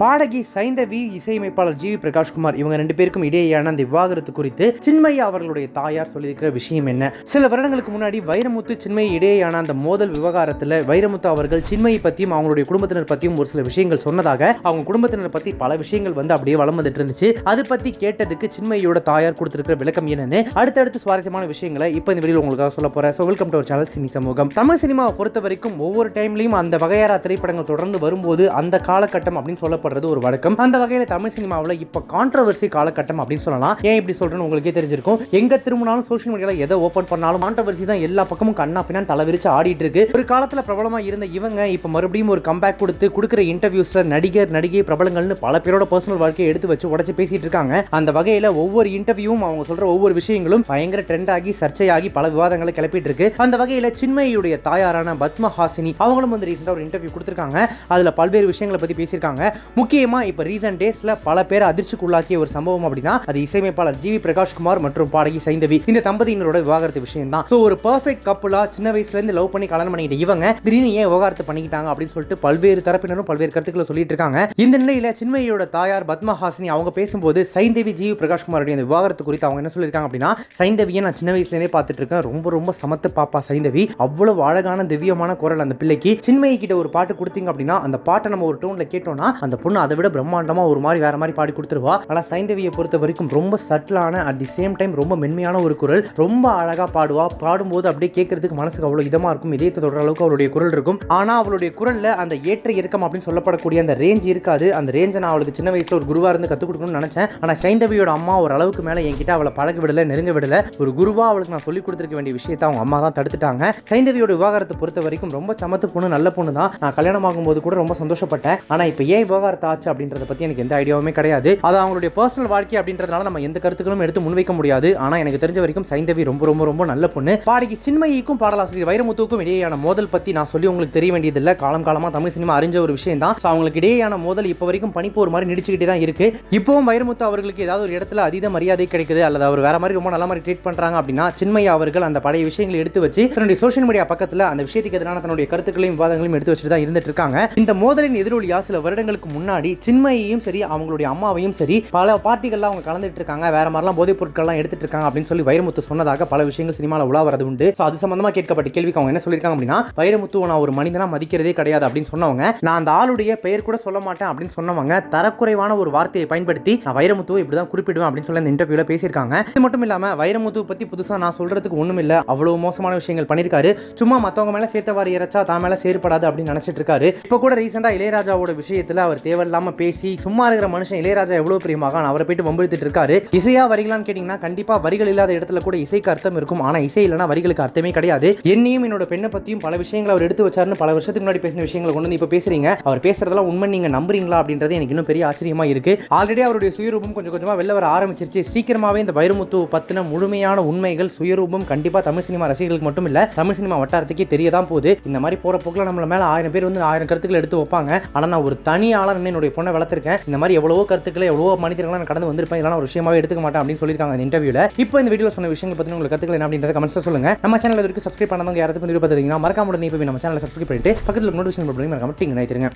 பாடகி சைந்தவி இசையமைப்பாளர் G we Prakash Kumar இவங்க ரெண்டு பேருக்கும் இடையேயான அந்த விவாகரத்து குறித்து சின்மையா அவர்களுடைய தாயார் சொல்லியிருக்கிற விஷயம் என்ன? சில வருடங்களுக்கு முன்னாடி வைரமுத்து சின்மையை இடையேயான அந்த மோதல் விவகாரத்தில் வைரமுத்து அவர்கள் சின்மையை பற்றியும் அவங்களுடைய குடும்பத்தினர் பற்றியும் ஒரு சில விஷயங்கள் சொன்னதாக அவங்க குடும்பத்தினர் பற்றி பல விஷயங்கள் வந்து அப்படியே வளம் வந்துட்டு இருந்துச்சு. அது பற்றி கேட்டதுக்கு சின்மையோட தாயார் கொடுத்திருக்கிற விளக்கம் என்னன்னு அடுத்தடுத்து சுவாரஸ்யமான விஷயங்களை இப்போ இந்த வீடியோ உங்களுக்காக சொல்ல போறேன். So welcome to our channel Cini Samugam Tamil சினிமாவை பொறுத்த வரைக்கும் ஒவ்வொரு டைம்லையும் அந்த வகையாரா திரைப்படங்கள் தொடர்ந்து வரும்போது அந்த காலகட்டம் அப்படின்னு சொல்லப்படுறது ஒரு வழக்கம். அந்த வகையில் தமிழ் சினிமாவில் இப்போ கான்ட்ரவர்சி காலகட்டம் அப்படின்னு சொல்லலாம். ஏன் இப்படி சொல்றேன்னு உங்களுக்கே தெரிஞ்சிருக்கும். எங்க திரும்பினாலும் சோஷியல் மீடியாவில் எதை ஓப்பன் பண்ணாலும் கான்ட்ரவர்சி தான் எல்லா பக்கமும் கண்ணா பின்னான்னு தலைவிரிச்சு ஆடிட்டு இருக்கு. ஒரு காலத்தில் பிரபலமாக இருந்த இவங்க இப்போ மறுபடியும் ஒரு கம்பேக் கொடுத்து கொடுக்குற இன்டர்வியூஸ்ல நடிகர் நடிகை பிரபலங்கள்னு பல பேரோட பர்சனல் வாழ்க்கையை எடுத்து வச்சு உடச்சு பேசிட்டு இருக்காங்க. அந்த வகையில் ஒவ்வொரு இன்டர்வியூவும் அவங்க சொல்ற ஒவ்வொரு விஷயங்களும் பயங்கர ட்ரெண்ட் ஆகி சர்ச்சையாகி பல விவாதங்களை கிளப்பிட்டு இருக்கு. அந்த வகையில் சின்மையுடைய தாயாரான பத்மஹாசினி அவங்களும் வந்து ரீசெண்டாக ஒரு இன்டர்வியூ கொடுத்துருக்காங்க. அதில் பல்வேறு விஷயங்களை பற்றி பேசியிருக்காங்க. முக்கியமாக இப்போ ரீசெண்ட் டேஸில் பல பேர் அதிர்ச்சிக்குள்ளாக்கிய ஒரு சம்பவம் அப்படின்னா அது இசையமைப்பாளர் ஜி வி பிரகாஷ்குமார் மற்றும் பாடகி சைந்தவி. இந்த தம்பதியினரோட விவாகரத்து விஷயம் தான் ஸோ ஒரு பர்ஃபெக்ட் கப்புலா சின்ன வயசுலேருந்து லவ் பண்ணி கல்யாணம் பண்ணிக்கிட்ட இவங்க திடீர்னு ஏன் விவாகரத்து பண்ணிக்கிட்டாங்க அப்படின்னு சொல்லிட்டு பல்வேறு தரப்பினரும் பல்வேறு கருத்துக்களை சொல்லிட்டு இருக்காங்க. இந்த நிலையில் சின்மயியோட தாயார் பத்மஹாசினி அவங்க பேசும்போது சைந்தவி ஜி வி பிரகாஷ்குமாருடைய அந்த விவாகரத்து குறித்து அவங்க என்ன சொல்லியிருக்காங்க அப்படின்னா சைந்தவியை நான் சின்ன வயசுலேருந்தே பார்த்துட்டு இருக்கேன். ரொம்ப ரொம்ப சமத்து பாப்பா சைந்தவி. அவ்வளவு அழகான திவ்யமான குரல் அந்த பிள்ளைக்கு. சின்மயி கிட்ட ஒரு பாட்டு கொடுத்தீங்க அப்படின்னா அந்த பாட்டை நம்ம ஒரு டோனில் கேட்டோம்னா அந்த பொண்ணு அதை விட பிரம்மாண்டமாக ஒரு மாதிரி வேற மாதிரி பாடி கொடுத்துருவா. ஆனால் சைந்தவியை பொறுத்த வரைக்கும் ரொம்ப சட்டிலான அட் தி சேம் டைம் ரொம்ப மென்மையான ஒரு குரல். ரொம்ப அழகாக பாடுவா. பாடும்போது அப்படியே கேட்கறதுக்கு மனசுக்கு அவ்வளோ இதமாக இருக்கும். இதயத்தை தொடர அளவுக்கு அவளுடைய குரல் இருக்கும். ஆனால் அவளுடைய குரலில் அந்த ஏற்ற இறக்கம் அப்படின்னு சொல்லப்படக்கூடிய அந்த ரேஞ்ச் இருக்காது. அந்த ரேஞ்சை நான் அவளுக்கு சின்ன வயசில் ஒரு குருவாக இருந்து கற்றுக் கொடுக்கணும்னு நினச்சேன். ஆனால் சைந்தவியோட அம்மா ஒரு அளவுக்கு மேலே என்கிட்ட அவளை பழக விடல நெருங்க விடல. ஒரு குருவாக அவளுக்கு நான் சொல்லி கொடுத்துருக்க வேண்டிய விஷயத்தை அவங்க அம்மா தான் தடுத்துட்டாங்க. சைந்தவியோட விவகாரத்தை பொறுத்த வரைக்கும் ரொம்ப சமத்து பொண்ணு நல்ல பொண்ணு தான் நான் கல்யாணம் ஆகும்போது கூட ரொம்ப சந்தோஷப்பட்டேன். ஆனால் இப்போ ஏன் விவகாரம் விவாகரத்து ஆச்சு அப்படின்றத பற்றி எனக்கு எந்த ஐடியாவுமே கிடையாது. அது அவங்களுடைய பர்சனல் வாழ்க்கை அப்படின்றதுனால நம்ம எந்த கருத்துக்களும் எடுத்து முன்வைக்க முடியாது. ஆனால் எனக்கு தெரிஞ்ச வரைக்கும் சைந்தவி ரொம்ப ரொம்ப ரொம்ப நல்ல பொண்ணு. பாடகி சின்மயிக்கும் பாடலாசிரியர் வைரமுத்துவுக்கும் இடையேயான மோதல் பற்றி நான் சொல்லி உங்களுக்கு தெரிய வேண்டியதில்லை. காலம் காலமாக தமிழ் சினிமா அறிஞ்ச ஒரு விஷயம் தான். ஸோ அவங்களுக்கு இடையேயான மோதல் இப்போ வரைக்கும் பனிப்போர் மாதிரி நிடிச்சுக்கிட்டே தான் இருக்கு. இப்போவும் வைரமுத்து அவர்களுக்கு ஏதாவது ஒரு இடத்துல அதீத மரியாதை கிடைக்குது அல்லது அவர் வேற மாதிரி ரொம்ப நல்ல மாதிரி ட்ரீட் பண்ணுறாங்க அப்படின்னா சின்மையா அவர்கள் அந்த பழைய விஷயங்களை எடுத்து வச்சு தன்னுடைய சோஷியல் மீடியா பக்கத்தில் அந்த விஷயத்துக்கு எதிரான தன்னுடைய கருத்துக்களையும் விவாதங்களையும் எடுத்து வச்சுட்டு தான் இருந்துட்டு இருக்காங்க. இந்த மோதலின் எதிரொலியா சில வருடங்களுக்கு முன்னாடி முன்னாடி சின்மையையும் சரி அவங்களுடைய அம்மாவையும் சரி பல பார்ட்டிகள்லாம் அவங்க கலந்துட்டு இருக்காங்க. வேற மாதிரிலாம் போதைப் பொருட்கள்லாம் எடுத்துட்டு இருக்காங்க அப்படின்னு சொல்லி வைரமுத்து சொன்னதாக பல விஷயங்கள் சினிமாவில் உலா வரது உண்டு. ஸோ அது சம்பந்தமா கேட்கப்பட்ட கேள்விக்கு அவங்க என்ன சொல்லியிருக்காங்க அப்படின்னா வைரமுத்து நான் ஒரு மனிதனாக மதிக்கிறதே கிடையாது அப்படின்னு சொன்னவங்க நான் அந்த ஆளுடைய பெயர் கூட சொல்ல மாட்டேன் அப்படின்னு சொன்னவங்க தரக்குறைவான ஒரு வார்த்தையை பயன்படுத்தி நான் வைரமுத்துவை இப்படி தான் குறிப்பிடுவேன் அப்படின்னு சொல்லி அந்த இன்டர்வியூவில் பேசியிருக்காங்க. இது மட்டும் இல்லாமல் வைரமுத்து பற்றி புதுசாக நான் சொல்கிறதுக்கு ஒன்றும் இல்லை. அவ்வளோ மோசமான விஷயங்கள் பண்ணியிருக்காரு. சும்மா மற்றவங்க மேலே சேர்த்தவாறு இறைச்சா தான் மேலே சேர்ப்படாது அப்படின்னு நினச்சிட்டு இருக்காரு. இப்போ கூட ரீசெண்டாக இளையராஜாவோட விஷயத்தில் அவர் தேவையில்லாமல் பேசி சும்மா இருக்கிற மனுஷன் இளையராஜா எவ்வளோ பெரிய மகான்? அவரை போயிட்டு வம்பிழுத்துட்டு இருக்காரு. இசையா வரிகளான்னு கேட்டிங்கன்னா கண்டிப்பாக வரிகள் இல்லாத இடத்துல கூட இசைக்கு அர்த்தம் இருக்கும். ஆனால் இசை இல்லைனா வரிகளுக்கு அர்த்தமே கிடையாது. என்னையும் என்னோட பெண்ணை பற்றியும் பல விஷயங்களை அவர் எடுத்து வச்சாருன்னு பல வருஷத்துக்கு முன்னாடி பேசின விஷயங்களை கொண்டு வந்து இப்போ பேசுறீங்க. அவர் பேசுறதெல்லாம் உண்மை நீங்கள் நம்புறீங்களா அப்படின்றது எனக்கு இன்னும் பெரிய ஆச்சரியமா இருக்கு. ஆல்ரெடி அவருடைய சுயரூபம் கொஞ்சம் கொஞ்சமாக வெளில வர ஆரம்பிச்சிருச்சு. சீக்கிரமாகவே இந்த வைரமுத்து பத்தின முழுமையான உண்மைகள் சுயரூபம் கண்டிப்பாக தமிழ் சினிமா ரசிகர்களுக்கு மட்டும் இல்லை தமிழ் சினிமா வட்டாரத்துக்கே தெரியதான் போகுது. இந்த மாதிரி போகிற போக்கில் நம்மள மேலே ஆயிரம் பேர் வந்து ஆயிரம் கருத்துக்கள் எடுத்து வைப்பாங்க. ஆனால் நான் ஒரு தனி நின்னு என்னுடைய பொண்ணை வளர்த்திருக்கேன். இந்த மாதிரி எவ்வளவோ கருத்துக்களை எவ்வளவோ மனிதர்களை நான் கடந்து வந்திருப்பேன். இதெல்லாம் ஒரு விஷயமாவே எடுத்துக்க மாட்டேன் அப்படின்னு சொல்லியிருக்காங்க இந்த இன்டர்வியூல இப்போ இந்த வீடியோ சொன்ன விஷயங்கள் பத்தி உங்களுக்கு கருத்துக்கள் என்ன அப்படின்றத கமெண்ட்ஸ் சொல்லுங்க. நம்ம சேனல் வரைக்கும் சப்ஸ்கிரைப் பண்ணாதவங்க யாராவது வந்து பார்த்துருக்கீங்கன்னா மறக்காம உடனே இப்போ நம்ம சேனலை சப்ஸ்கிரைப் பண்ணிட்டு பக்கத்தில் நோட்டிஃபிகேஷன் பண்ணி மறக்காம டிங் நினைத்திருங்க